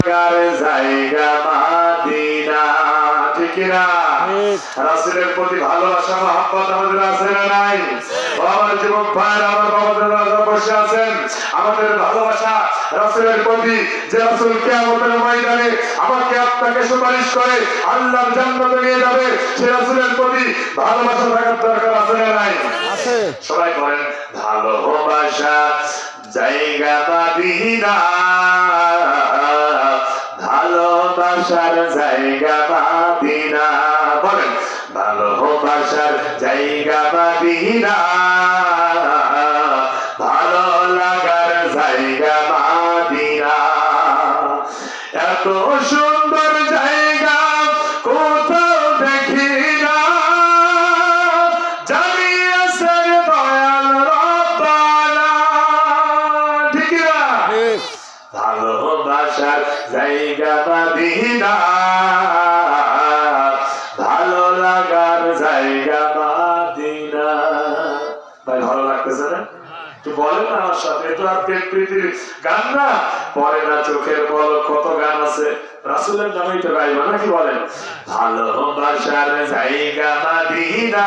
কার জায়গা মাদিনা ঠিক না রাসূলের প্রতি ভালোবাসা মহব্বত আমাদের আছে না নাই? ও যুবক ভাইরা আমার বাবাদের বসে আছেন আমাদের ভালোবাসা রাসূলের প্রতি যে রাসূল কিয়ামতের ময়দানে আমাকে আপনাকে সুপারিশ করে আল্লাহর জান্নাতে নিয়ে যাবে সে রাসূলের প্রতি ভালোবাসা থাকার দরকার আছে না নাই? আছে। সবাই করেন ভালোবাসা জায়গা মাদিনা। ভালোবাসার জায়গা মাদিনা বলেন জায়গা ভালো লাগার জায়গা মাদিনা এত সুন্দর জায়গা কোথাও দেখি না। জানিয়েছেন দয়াল রব্বানা। ঠিক না ভালোবাসার জায়গা মাদিনা ভালো লাগার জায়গা মাদিনা ভাই, ভালো লাগতেছে না? একটু বলেন না আমার সাথে এটা আর প্রীতির গান না। পরে না চোখের বল কত গান আছে। রাসুলের নামেই তো গাইবা, নাকি বলেন? ভালোবাসার জায়গা মাদিনা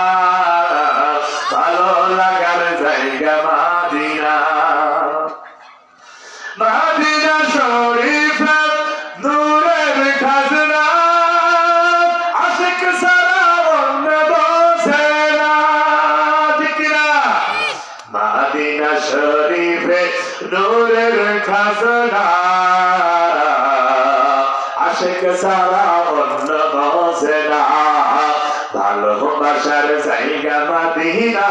শরীফে নূরের খাজনা। আশেক সারা অন্য বসে জায়গা মাদিনা।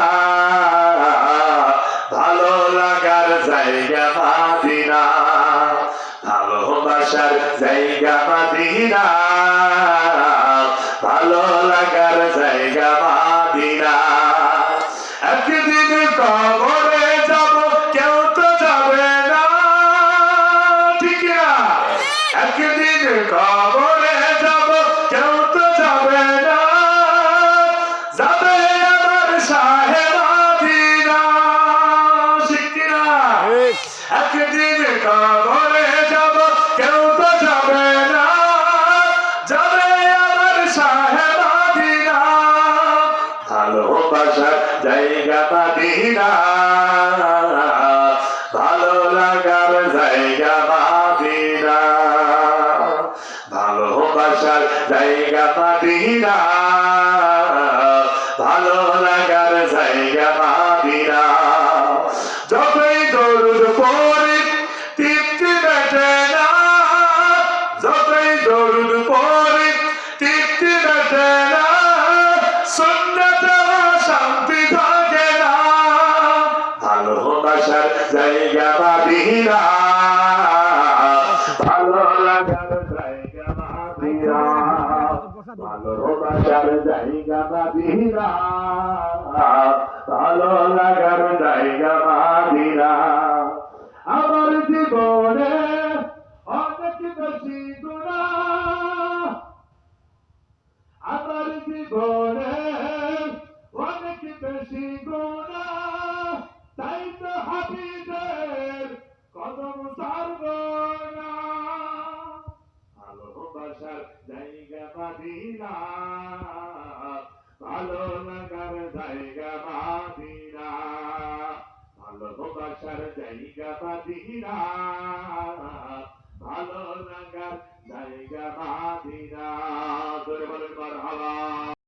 ভালো লাগার জায়গা মাদিনা। ভালোবাসার জায়গা মাদিনা। ভালো লাগার জায়গা একদিন কবরে যাব কেউ তো যাবে না। যাবে আমার সাহেব আদিনা ঠিক। একদিন কবরে যাব কেউ তো যাবে না। যাবে আমার সাহেব আদিনা ভালোবাসার জায়গা মাদিনা। ভালোবাসার জায়গা না ভালো ভালোবাসার জায়গা মাদিনা ভালো লাগার জায়গা ভালো লাগার জায়গা মাদিনা। ভালোবাসার জায়গা ভালো লাগার জায়গা মাদিনা। ধরে বলেন মারহাবা